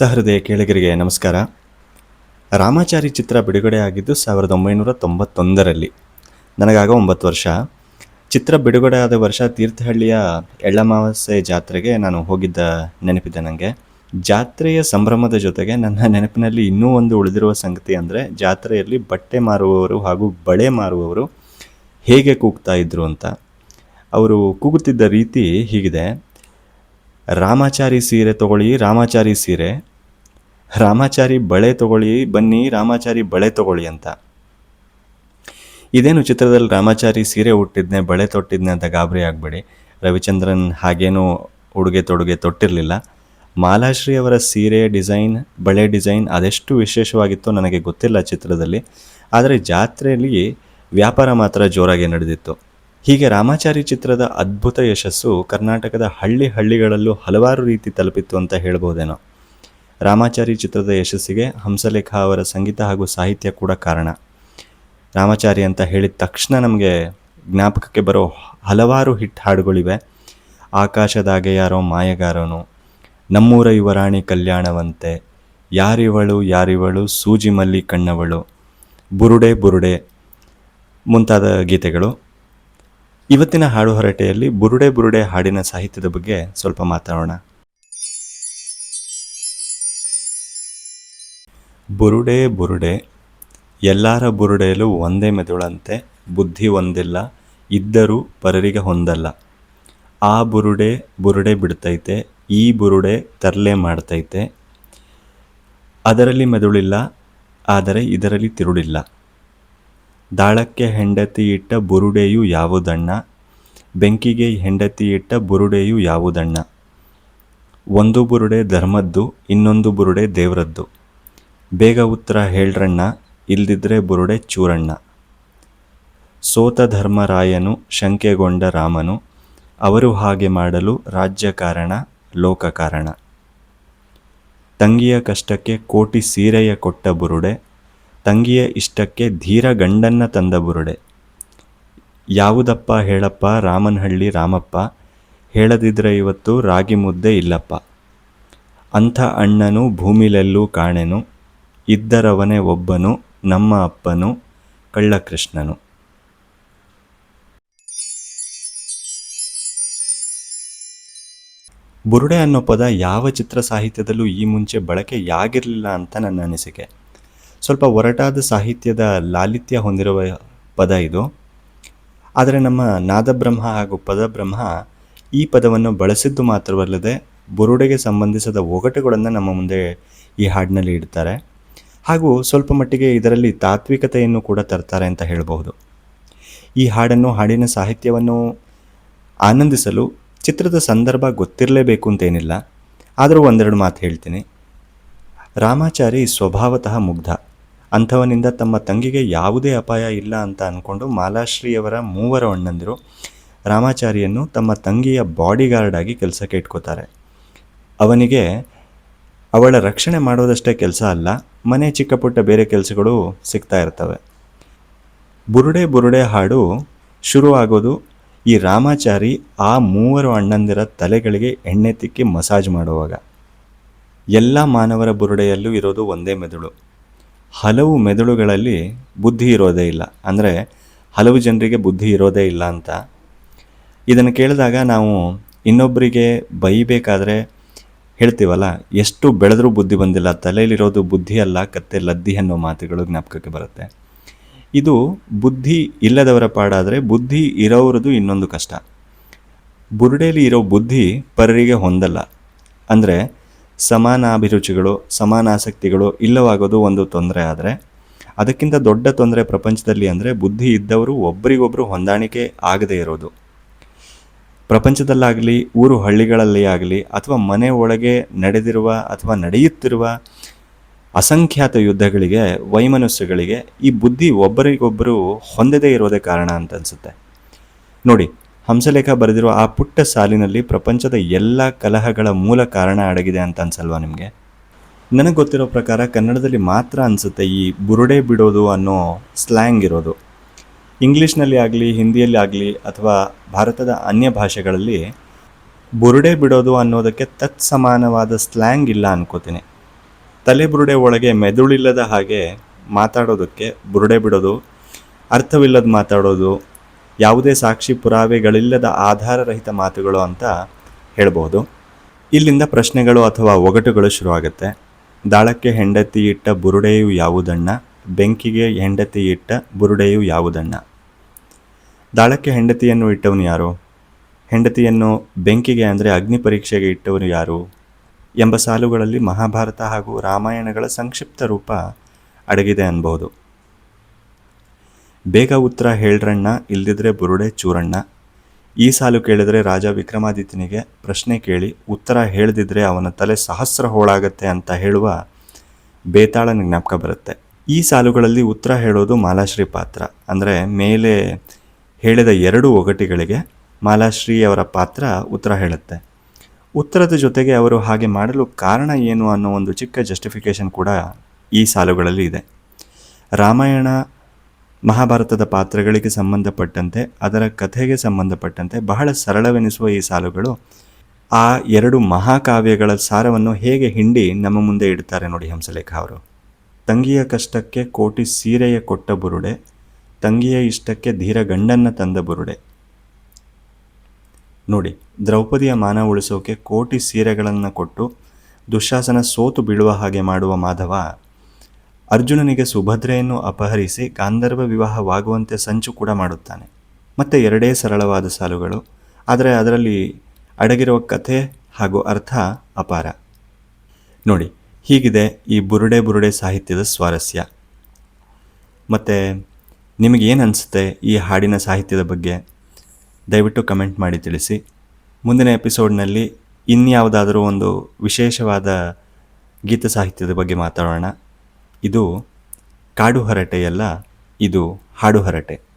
ಸಹೃದಯ ಕೇಳಿಗರಿಗೆ ನಮಸ್ಕಾರ. ರಾಮಾಚಾರಿ ಚಿತ್ರ ಬಿಡುಗಡೆ ಆಗಿದ್ದು ಸಾವಿರದ ಒಂಬೈನೂರ ತೊಂಬತ್ತೊಂದರಲ್ಲಿ. ನನಗಾಗ ಒಂಬತ್ತು ವರ್ಷ. ಚಿತ್ರ ಬಿಡುಗಡೆ ಆದ ವರ್ಷ ತೀರ್ಥಹಳ್ಳಿಯ ಎಳ್ಳಮಾವಾಸ್ಯೆ ಜಾತ್ರೆಗೆ ನಾನು ಹೋಗಿದ್ದ ನೆನಪಿದೆ ನನಗೆ ಜಾತ್ರೆಯ ಸಂಭ್ರಮದ ಜೊತೆಗೆ ನನ್ನ ನೆನಪಿನಲ್ಲಿ ಇನ್ನೂ ಒಂದು ಉಳಿದಿರುವ ಸಂಗತಿ ಅಂದರೆ ಜಾತ್ರೆಯಲ್ಲಿ ಬಟ್ಟೆ ಮಾರುವವರು ಹಾಗೂ ಬಳೆ ಮಾರುವವರು ಹೇಗೆ ಕೂಗ್ತಾ ಇದ್ರು ಅಂತ. ಅವರು ಕೂಗುತ್ತಿದ್ದ ರೀತಿ ಹೀಗಿದೆ. ರಾಮಾಚಾರಿ ಸೀರೆ ತಗೊಳ್ಳಿ, ರಾಮಾಚಾರಿ ಸೀರೆ. ರಾಮಾಚಾರಿ ಬಳೆ ತಗೊಳ್ಳಿ, ಬನ್ನಿ ರಾಮಾಚಾರಿ ಬಳೆ ತಗೊಳ್ಳಿ ಅಂತ. ಇದೇನು ಚಿತ್ರದಲ್ಲಿ ರಾಮಾಚಾರಿ ಸೀರೆ ಹುಟ್ಟಿದ್ನೆ ಬಳೆ ತೊಟ್ಟಿದ್ನೆ ಅಂತ ಗಾಬರಿ ಆಗಬೇಡಿ. ರವಿಚಂದ್ರನ್ ಹಾಗೇನೂ ಉಡುಗೆ ತೊಡುಗೆ ತೊಟ್ಟಿರಲಿಲ್ಲ. ಮಾಲಾಶ್ರೀ ಅವರ ಸೀರೆ ಡಿಸೈನ್, ಬಳೆ ಡಿಸೈನ್ ಅದೆಷ್ಟು ವಿಶೇಷವಾಗಿತ್ತು ನನಗೆ ಗೊತ್ತಿಲ್ಲ ಚಿತ್ರದಲ್ಲಿ. ಆದರೆ ಜಾತ್ರೆಯಲ್ಲಿ ವ್ಯಾಪಾರ ಮಾತ್ರ ಜೋರಾಗಿ ನಡೆದಿತ್ತು. ಹೀಗೆ ರಾಮಾಚಾರಿ ಚಿತ್ರದ ಅದ್ಭುತ ಯಶಸ್ಸು ಕರ್ನಾಟಕದ ಹಳ್ಳಿ ಹಳ್ಳಿಗಳಲ್ಲೂ ಹಲವಾರು ರೀತಿ ತಲುಪಿತ್ತು ಅಂತ ಹೇಳ್ಬೋದೇನೋ. ರಾಮಾಚಾರಿ ಚಿತ್ರದ ಯಶಸ್ಸಿಗೆ ಹಂಸಲೇಖ ಅವರ ಸಂಗೀತ ಹಾಗೂ ಸಾಹಿತ್ಯ ಕೂಡ ಕಾರಣ. ರಾಮಾಚಾರಿ ಅಂತ ಹೇಳಿದ ತಕ್ಷಣ ನಮಗೆ ಜ್ಞಾಪಕಕ್ಕೆ ಬರೋ ಹಲವಾರು ಹಿಟ್ ಹಾಡುಗಳಿವೆ. ಆಕಾಶದಾಗೆ ಯಾರೋ ಮಾಯಗಾರನು, ನಮ್ಮೂರ ಯುವರಾಣಿ ಕಲ್ಯಾಣವಂತೆ, ಯಾರಿವಳು ಯಾರಿವಳು, ಸೂಜಿ ಮಲ್ಲಿ ಕಣ್ಣವಳು, ಬುರುಡೆ ಬುರುಡೆ ಮುಂತಾದ ಗೀತೆಗಳು. ಇವತ್ತಿನ ಹಾಡು ಹೊರಟೆಯಲ್ಲಿ ಬುರುಡೆ ಬುರುಡೆ ಹಾಡಿನ ಸಾಹಿತ್ಯದ ಬಗ್ಗೆ ಸ್ವಲ್ಪ ಮಾತಾಡೋಣ. ಬುರುಡೆ ಬುರುಡೆ, ಎಲ್ಲರ ಬುರುಡೆಯಲು ಒಂದೇ ಮೆದುಳಂತೆ, ಬುದ್ಧಿ ಒಂದಿಲ್ಲ, ಇದ್ದರೂ ಪರರಿಗೆ ಹೊಂದಲ್ಲ. ಆ ಬುರುಡೆ ಬುರುಡೆ ಬಿಡ್ತೈತೆ, ಈ ಬುರುಡೆ ತರಲೆ ಮಾಡ್ತೈತೆ. ಅದರಲ್ಲಿ ಮೆದುಳಿಲ್ಲ, ಆದರೆ ಇದರಲ್ಲಿ ತಿರುಳಿಲ್ಲ. ದಾಳಕ್ಕೆ ಹೆಂಡತಿ ಇಟ್ಟ ಬುರುಡೆಯು ಯಾವುದಣ್ಣ? ಬೆಂಕಿಗೆ ಹೆಂಡತಿ ಇಟ್ಟ ಬುರುಡೆಯು ಯಾವುದಣ್ಣ? ಒಂದು ಬುರುಡೆ ಧರ್ಮದ್ದು, ಇನ್ನೊಂದು ಬುರುಡೆ ದೇವ್ರದ್ದು. ಬೇಗ ಉತ್ತರ ಹೇಳ್ರಣ್ಣ, ಇಲ್ದಿದ್ರೆ ಬುರುಡೆ ಚೂರಣ್ಣ. ಸೋತ ಧರ್ಮರಾಯನು ಶಂಕೆಗೊಂಡ ರಾಮನು, ಅವರು ಹಾಗೆ ಮಾಡಲು ರಾಜ್ಯ ಕಾರಣ, ಲೋಕ ಕಾರಣ. ತಂಗಿಯ ಕಷ್ಟಕ್ಕೆ ಕೋಟಿ ಸೀರೆಯ ಕೊಟ್ಟ ಬುರುಡೆ, ತಂಗಿಯ ಇಷ್ಟಕ್ಕೆ ಧೀರ ಗಂಡನ್ನ ತಂದ ಬುರುಡೆ. ಯಾವುದಪ್ಪ ಹೇಳಪ್ಪ ರಾಮನಹಳ್ಳಿ ರಾಮಪ್ಪ, ಹೇಳದಿದ್ರೆ ಇವತ್ತು ರಾಗಿ ಮುದ್ದೆ ಇಲ್ಲಪ್ಪ. ಅಂಥ ಅಣ್ಣನು ಭೂಮಿಲೆಲ್ಲೂ ಕಾಣೆನು ಇದ್ದರವನೇ ಒಬ್ಬನು, ನಮ್ಮ ಅಪ್ಪನು, ಕಳ್ಳಕೃಷ್ಣನು. ಬುರುಡೆ ಅನ್ನೋ ಪದ ಯಾವ ಚಿತ್ರ ಸಾಹಿತ್ಯದಲ್ಲೂ ಈ ಮುಂಚೆ ಬಳಕೆಯಾಗಿರಲಿಲ್ಲ ಅಂತ ನನ್ನ ಅನಿಸಿಕೆ. ಸ್ವಲ್ಪ ಒರಟಾದ ಸಾಹಿತ್ಯದ ಲಾಲಿತ್ಯ ಹೊಂದಿರುವ ಪದ ಇದು. ಆದರೆ ನಮ್ಮ ನಾದಬ್ರಹ್ಮ ಹಾಗೂ ಪದಬ್ರಹ್ಮ ಈ ಪದವನ್ನು ಬಳಸಿದ್ದು ಮಾತ್ರವಲ್ಲದೆ ಬುರುಡೆಗೆ ಸಂಬಂಧಿಸಿದ ಒಗಟುಗಳನ್ನು ನಮ್ಮ ಮುಂದೆ ಈ ಹಾಡಿನಲ್ಲಿ ಇಡ್ತಾರೆ. ಹಾಗೂ ಸ್ವಲ್ಪ ಮಟ್ಟಿಗೆ ಇದರಲ್ಲಿ ತಾತ್ವಿಕತೆಯನ್ನು ಕೂಡ ತರ್ತಾರೆ ಅಂತ ಹೇಳಬಹುದು. ಈ ಹಾಡನ್ನು, ಹಾಡಿನ ಸಾಹಿತ್ಯವನ್ನು ಆನಂದಿಸಲು ಚಿತ್ರದ ಸಂದರ್ಭ ಗೊತ್ತಿರಲೇಬೇಕು ಅಂತೇನಿಲ್ಲ. ಆದರೂ ಒಂದೆರಡು ಮಾತು ಹೇಳ್ತೀನಿ. ರಾಮಾಚಾರಿ ಸ್ವಭಾವತಃ ಮುಗ್ಧ. ಅಂಥವನಿಂದ ತಮ್ಮ ತಂಗಿಗೆ ಯಾವುದೇ ಅಪಾಯ ಇಲ್ಲ ಅಂತ ಅಂದ್ಕೊಂಡು ಮಾಲಾಶ್ರೀಯವರ ಮೂವರ ಅಣ್ಣಂದಿರು ರಾಮಾಚಾರಿಯನ್ನು ತಮ್ಮ ತಂಗಿಯ ಬಾಡಿಗಾರ್ಡ್ ಆಗಿ ಕೆಲಸಕ್ಕೆ ಇಟ್ಕೋತಾರೆ. ಅವನಿಗೆ ಅವಳ ರಕ್ಷಣೆ ಮಾಡೋದಷ್ಟೇ ಕೆಲಸ ಅಲ್ಲ ಮನೆ ಚಿಕ್ಕ ಪುಟ್ಟ ಬೇರೆ ಕೆಲಸಗಳು ಸಿಗ್ತಾ ಇರ್ತವೆ. ಬುರುಡೆ ಬುರುಡೆ ಹಾಡು ಶುರು ಈ ರಾಮಾಚಾರಿ ಆ ಮೂವರು ಅಣ್ಣಂದಿರ ತಲೆಗಳಿಗೆ ಎಣ್ಣೆ ತಿಕ್ಕಿ ಮಸಾಜ್ ಮಾಡುವಾಗ. ಎಲ್ಲ ಮಾನವರ ಬುರುಡೆಯಲ್ಲೂ ಇರೋದು ಒಂದೇ ಮೆದುಳು. ಹಲವು ಮೆದುಳುಗಳಲ್ಲಿ ಬುದ್ಧಿ ಇರೋದೇ ಇಲ್ಲ. ಅಂದರೆ ಹಲವು ಜನರಿಗೆ ಬುದ್ಧಿ ಇರೋದೇ ಇಲ್ಲ ಅಂತ. ಇದನ್ನು ಕೇಳಿದಾಗ ನಾವು ಇನ್ನೊಬ್ಬರಿಗೆ ಬೈಬೇಕಾದ್ರೆ ಹೇಳ್ತೀವಲ್ಲ, ಎಷ್ಟು ಬೆಳೆದರೂ ಬುದ್ಧಿ ಬಂದಿಲ್ಲ, ತಲೆಯಲ್ಲಿರೋದು ಬುದ್ಧಿ ಅಲ್ಲ, ಕತ್ತೆ ಲದ್ದಿ ಅನ್ನೋ ಮಾತುಗಳು ಜ್ಞಾಪಕಕ್ಕೆ ಬರುತ್ತೆ. ಇದು ಬುದ್ಧಿ ಇಲ್ಲದವರ ಪಾಡಾದರೆ ಬುದ್ಧಿ ಇರೋರದು ಇನ್ನೊಂದು ಕಷ್ಟ. ಬುರುಡೆಯಲ್ಲಿ ಇರೋ ಬುದ್ಧಿ ಪರರಿಗೆ ಹೊಂದಲ್ಲ. ಅಂದರೆ ಸಮಾನ ಅಭಿರುಚಿಗಳು ಸಮಾನ ಆಸಕ್ತಿಗಳು ಇಲ್ಲವಾಗೋದು ಒಂದು ತೊಂದರೆ ಆದರೆ, ಅದಕ್ಕಿಂತ ದೊಡ್ಡ ತೊಂದರೆ ಪ್ರಪಂಚದಲ್ಲಿ ಅಂದರೆ ಬುದ್ಧಿ ಇದ್ದವರು ಒಬ್ಬರಿಗೊಬ್ಬರು ಹೊಂದಾಣಿಕೆ ಆಗದೇ ಇರೋದು. ಪ್ರಪಂಚದಲ್ಲಾಗಲಿ, ಊರು ಹಳ್ಳಿಗಳಲ್ಲಿ ಆಗಲಿ, ಅಥವಾ ಮನೆ ಒಳಗೆ ನಡೆದಿರುವ ಅಥವಾ ನಡೆಯುತ್ತಿರುವ ಅಸಂಖ್ಯಾತ ಯುದ್ಧಗಳಿಗೆ, ವೈಮನಸ್ಸುಗಳಿಗೆ ಈ ಬುದ್ಧಿ ಒಬ್ಬರಿಗೊಬ್ಬರು ಹೊಂದದೇ ಇರೋದೇ ಕಾರಣ ಅಂತ ಅನಿಸುತ್ತೆ. ನೋಡಿ, ಹಂಸಲೇಖ ಬರೆದಿರುವ ಆ ಪುಟ್ಟ ಸಾಲಿನಲ್ಲಿ ಪ್ರಪಂಚದ ಎಲ್ಲ ಕಲಹಗಳ ಮೂಲ ಕಾರಣ ಅಡಗಿದೆ ಅಂತ ಅನ್ಸಲ್ವಾ ನಿಮಗೆ? ನನಗೆ ಗೊತ್ತಿರೋ ಪ್ರಕಾರ ಕನ್ನಡದಲ್ಲಿ ಮಾತ್ರ ಅನಿಸುತ್ತೆ ಈ ಬುರುಡೆ ಬಿಡೋದು ಅನ್ನೋ ಸ್ಲ್ಯಾಂಗ್ ಇರೋದು. ಇಂಗ್ಲೀಷ್ನಲ್ಲಿ ಆಗಲಿ, ಹಿಂದಿಯಲ್ಲಿ ಆಗಲಿ ಅಥವಾ ಭಾರತದ ಅನ್ಯ ಭಾಷೆಗಳಲ್ಲಿ ಬುರುಡೆ ಬಿಡೋದು ಅನ್ನೋದಕ್ಕೆ ತತ್ಸಮಾನವಾದ ಸ್ಲ್ಯಾಂಗ್ ಇಲ್ಲ ಅನ್ಕೋತೀನಿ. ತಲೆ ಬುರುಡೆ ಒಳಗೆ ಮೆದುಳಿಲ್ಲದ ಹಾಗೆ ಮಾತಾಡೋದಕ್ಕೆ ಬುರುಡೆ ಬಿಡೋದು, ಅರ್ಥವಿಲ್ಲದ ಮಾತಾಡೋದು, ಯಾವುದೇ ಸಾಕ್ಷಿ ಪುರಾವೆಗಳಿಲ್ಲದ ಆಧಾರರಹಿತ ಮಾತುಗಳು ಅಂತ ಹೇಳ್ಬೋದು ಇಲ್ಲಿಂದ ಪ್ರಶ್ನೆಗಳು ಅಥವಾ ಒಗಟುಗಳು ಶುರುವಾಗುತ್ತೆ. ದಾಳಕ್ಕೆ ಹೆಂಡತಿ ಇಟ್ಟ ಬುರುಡೆಯು ಯಾವುದಣ್ಣ? ಬೆಂಕಿಗೆ ಹೆಂಡತಿ ಇಟ್ಟ ಬುರುಡೆಯು ಯಾವುದಣ್ಣ? ದಾಳಕ್ಕೆ ಹೆಂಡತಿಯನ್ನು ಇಟ್ಟವನು ಯಾರು? ಹೆಂಡತಿಯನ್ನು ಬೆಂಕಿಗೆ ಅಂದರೆ ಅಗ್ನಿ ಪರೀಕ್ಷೆಗೆ ಇಟ್ಟವನು ಯಾರು? ಎಂಬ ಸಾಲುಗಳಲ್ಲಿ ಮಹಾಭಾರತ ಹಾಗೂ ರಾಮಾಯಣಗಳ ಸಂಕ್ಷಿಪ್ತ ರೂಪ ಅಡಗಿದೆ ಅನ್ಬೋದು ಬೇಗ ಉತ್ತರ ಹೇಳ್ರಣ್ಣ, ಇಲ್ದಿದ್ರೆ ಬುರುಡೆ ಚೂರಣ್ಣ. ಈ ಸಾಲು ಕೇಳಿದರೆ ರಾಜ ವಿಕ್ರಮಾದಿತ್ಯನಿಗೆ ಪ್ರಶ್ನೆ ಕೇಳಿ, ಉತ್ತರ ಹೇಳದಿದ್ರೆ ಅವನ ತಲೆ ಸಹಸ್ರ ಹೋಳಾಗತ್ತೆ ಅಂತ ಹೇಳುವ ಬೇತಾಳನ ಜ್ಞಾಪಕ ಬರುತ್ತೆ. ಈ ಸಾಲುಗಳಲ್ಲಿ ಉತ್ತರ ಹೇಳೋದು ಮಾಲಾಶ್ರೀ ಪಾತ್ರ. ಅಂದರೆ ಮೇಲೆ ಹೇಳಿದ ಎರಡು ಒಗಟಿಗಳಿಗೆ ಮಾಲಾಶ್ರೀ ಅವರ ಪಾತ್ರ ಉತ್ತರ ಹೇಳುತ್ತೆ. ಉತ್ತರದ ಜೊತೆಗೆ ಅವರು ಹಾಗೆ ಮಾಡಲು ಕಾರಣ ಏನು ಅನ್ನೋ ಒಂದು ಚಿಕ್ಕ ಜಸ್ಟಿಫಿಕೇಷನ್ ಕೂಡ ಈ ಸಾಲುಗಳಲ್ಲಿ ಇದೆ. ರಾಮಾಯಣ ಮಹಾಭಾರತದ ಪಾತ್ರಗಳಿಗೆ ಸಂಬಂಧಪಟ್ಟಂತೆ, ಅದರ ಕಥೆಗೆ ಸಂಬಂಧಪಟ್ಟಂತೆ ಬಹಳ ಸರಳವೆನಿಸುವ ಈ ಸಾಲುಗಳು ಆ ಎರಡು ಮಹಾಕಾವ್ಯಗಳ ಸಾರವನ್ನು ಹೇಗೆ ಹಿಂಡಿ ನಮ್ಮ ಮುಂದೆ ಇಡ್ತಾರೆ ನೋಡಿ ಹಂಸಲೇಖ ಅವರು. ತಂಗಿಯ ಕಷ್ಟಕ್ಕೆ ಕೋಟಿ ಸೀರೆಯ ಕೊಟ್ಟ ಬುರುಡೆ ತಂಗಿಯ ಇಷ್ಟಕ್ಕೆ ಧೀರ ಗಂಡನ್ನ ತಂದ ಬುರುಡೆ. ನೋಡಿ, ದ್ರೌಪದಿಯ ಮಾನ ಉಳಿಸೋಕೆ ಕೋಟಿ ಸೀರೆಗಳನ್ನು ಕೊಟ್ಟು ದುಶಾಸನ ಸೋತು ಬೀಳುವ ಹಾಗೆ ಮಾಡುವ ಮಾಧವ, ಅರ್ಜುನನಿಗೆ ಸುಭದ್ರೆಯನ್ನು ಅಪಹರಿಸಿ ಗಾಂಧರ್ವ ವಿವಾಹವಾಗುವಂತೆ ಸಂಚು ಕೂಡ ಮಾಡುತ್ತಾನೆ. ಮತ್ತು ಎರಡೇ ಸರಳವಾದ ಸಾಲುಗಳು, ಆದರೆ ಅದರಲ್ಲಿ ಅಡಗಿರುವ ಕಥೆ ಹಾಗೂ ಅರ್ಥ ಅಪಾರ. ನೋಡಿ, ಹೀಗಿದೆ ಈ ಬುರುಡೆ ಬುರುಡೆ ಸಾಹಿತ್ಯದ ಸ್ವಾರಸ್ಯ. ಮತ್ತು ನಿಮಗೇನು ಅನಿಸುತ್ತೆ ಈ ಹಾಡಿನ ಸಾಹಿತ್ಯದ ಬಗ್ಗೆ ದಯವಿಟ್ಟು ಕಮೆಂಟ್ ಮಾಡಿ ತಿಳಿಸಿ. ಮುಂದಿನ ಎಪಿಸೋಡ್ನಲ್ಲಿ ಇನ್ಯಾವುದಾದರೂ ಒಂದು ವಿಶೇಷವಾದ ಗೀತ ಸಾಹಿತ್ಯದ ಬಗ್ಗೆ ಮಾತಾಡೋಣ. ಇದು ಕಾಡು ಹರಟೆಯಲ್ಲ, ಇದು ಹಾಡು ಹರಟೆ.